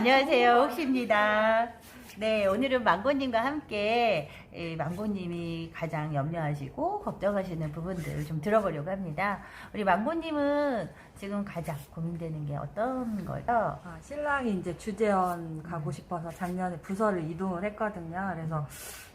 안녕하세요. 옥시입니다. 네, 오늘은 망고님과 함께 이 망고님이 가장 염려하시고 걱정하시는 부분들 좀 들어보려고 합니다. 우리 망고님은 지금 가장 고민되는 게 어떤 거요? 아, 신랑이 이제 주재원 가고 싶어서 작년에 부서를 이동을 했거든요. 그래서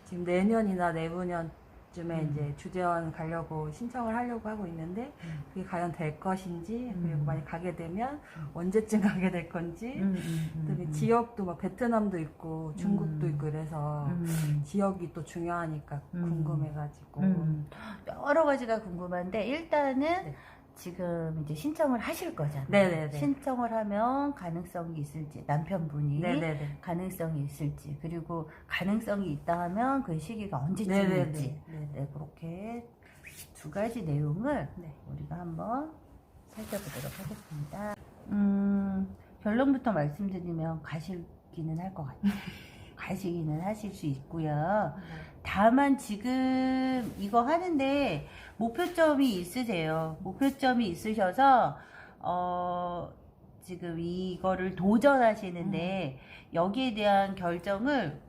지금 내년이나 내후년 쯤에 음. 이제 주재원 가려고 신청을 하려고 하고 있는데 음. 그게 과연 될 것인지 그리고 음. 만약 가게 되면 음. 언제쯤 가게 될 건지 음, 음, 음, 음. 지역도 막 베트남도 있고 중국도 음. 있고 그래서 음. 지역이 또 중요하니까 음. 궁금해가지고 음. 여러 가지가 궁금한데 일단은 네. 지금 이제 신청을 하실 거잖아요. 네네네. 신청을 하면 가능성이 있을지 남편분이 네네네. 가능성이 있을지 그리고 가능성이 있다 하면 그 시기가 네네. 네, 그렇게 두 가지 내용을 네. 우리가 한번 살펴보도록 하겠습니다. 음, 결론부터 말씀드리면 가시기는 할 것 같아요. 가시기는 하실 수 있고요. 다만 지금 이거 하는데 목표점이 있으세요. 목표점이 있으셔서 어 지금 이거를 도전하시는데 여기에 대한 결정을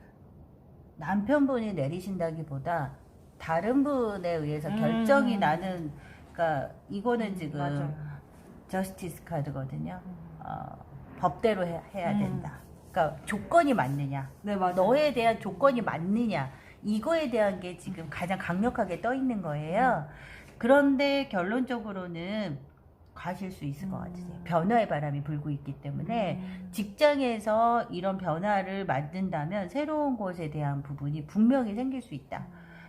남편분이 내리신다기보다 다른 분에 의해서 음. 결정이 나는 그러니까 이거는 지금 맞아요. 저스티스 카드거든요. 음. 어, 법대로 해, 음. 된다. 그러니까 조건이 맞느냐. 네 맞아요. 너에 대한 조건이 맞느냐 이거에 대한 게 지금 가장 강력하게 떠 있는 거예요. 그런데 결론적으로는 가실 수 있을 것 같으세요. 음. 변화의 바람이 불고 있기 때문에 음. 직장에서 이런 변화를 만든다면 새로운 곳에 대한 부분이 분명히 생길 수 있다.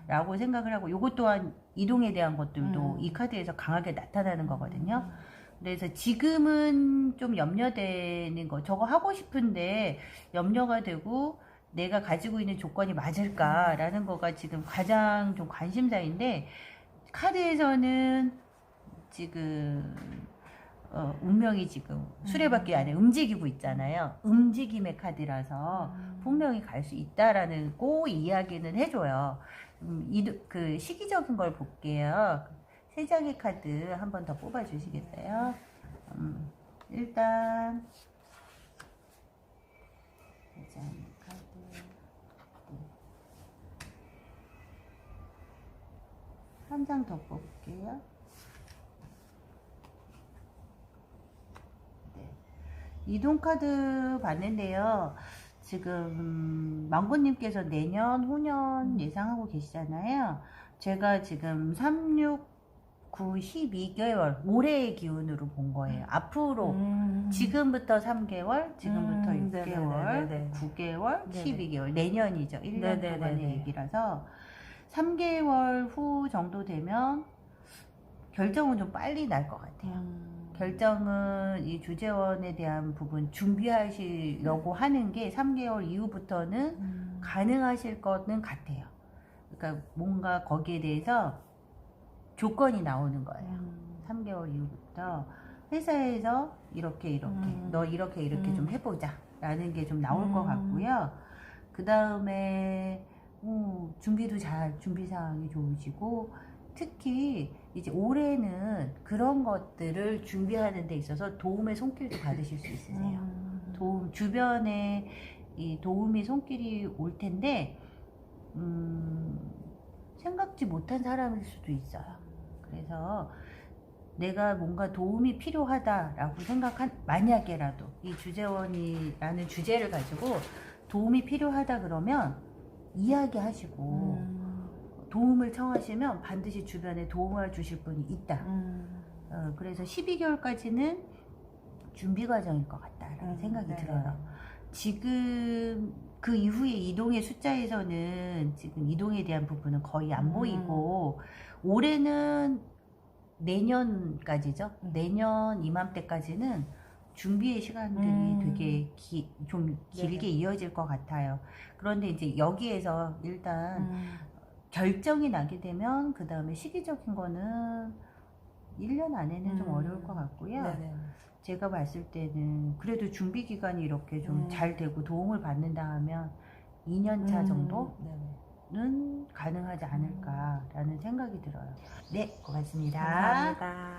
라고 생각을 하고 요것 또한 이동에 대한 것들도 음. 이 카드에서 강하게 나타나는 거거든요. 그래서 지금은 좀 염려되는 거, 저거 하고 싶은데 염려가 되고 내가 가지고 있는 조건이 맞을까라는 거가 지금 가장 좀 관심사인데 카드에서는 지금 어, 운명이 지금 수레바퀴 안에 움직이고 있잖아요. 움직임의 카드라서 음. 분명히 갈 수 있다라는 고 이야기는 해줘요. 음, 이, 그 시기적인 걸 볼게요. 세 장의 카드 한 번 더 뽑아 주시겠어요? 음, 일단 세 장 한 장 더 뽑을게요. 네. 이동 카드 봤는데요. 지금 망고님께서 내년, 후년 예상하고 계시잖아요. 제가 지금 3, 6, 9, 12개월 올해의 기운으로 본 거예요. 앞으로 음. 지금부터 3개월, 지금부터 음, 6개월, 네네네네. 9개월, 네네. 12개월, 내년이죠. 1년 네네네네. 동안의 얘기라서 3개월 후 정도 되면 결정은 좀 빨리 날 것 같아요. 음. 결정은 이 주재원에 대한 부분 준비하시려고 하는 게 3개월 이후부터는 음. 가능하실 거는 같아요. 그러니까 뭔가 거기에 대해서 조건이 나오는 거예요. 음. 3개월 이후부터 회사에서 이렇게 이렇게 음. 너 이렇게 이렇게 음. 좀 해보자 라는 게 좀 나올 것 음. 같고요. 그 다음에 준비도 잘 준비 사항이 좋으시고 특히 이제 올해는 그런 것들을 준비하는 데 있어서 도움의 손길도 받으실 수 있으세요. 음. 도움 주변에 이 도움이 손길이 올 텐데 음, 생각지 못한 사람일 수도 있어요. 그래서 내가 뭔가 도움이 필요하다라고 생각한 만약에라도 이 주재원이라는 주제를 가지고 도움이 필요하다 그러면 이야기하시고 음. 도움을 청하시면 반드시 주변에 도움을 주실 분이 있다. 음. 어, 그래서 12개월까지는 준비 과정일 것 같다라는 음. 생각이 네네. 들어요. 지금 그 이후에 이동의 숫자에서는 지금 이동에 대한 부분은 거의 안 음. 보이고 올해는 내년까지죠. 음. 내년 이맘때까지는 준비의 시간들이 음. 되게 기, 좀 길게 네네. 이어질 것 같아요. 그런데 이제 여기에서 일단 음. 결정이 나게 되면 그 다음에 시기적인 거는 1년 안에는 좀 음. 어려울 것 같고요. 네네. 제가 봤을 때는 그래도 준비 기간이 이렇게 좀 음. 잘 되고 도움을 받는다 하면 2년 차 음. 정도는. 가능하지 않을까라는 생각이 들어요. 네, 고맙습니다. 감사합니다.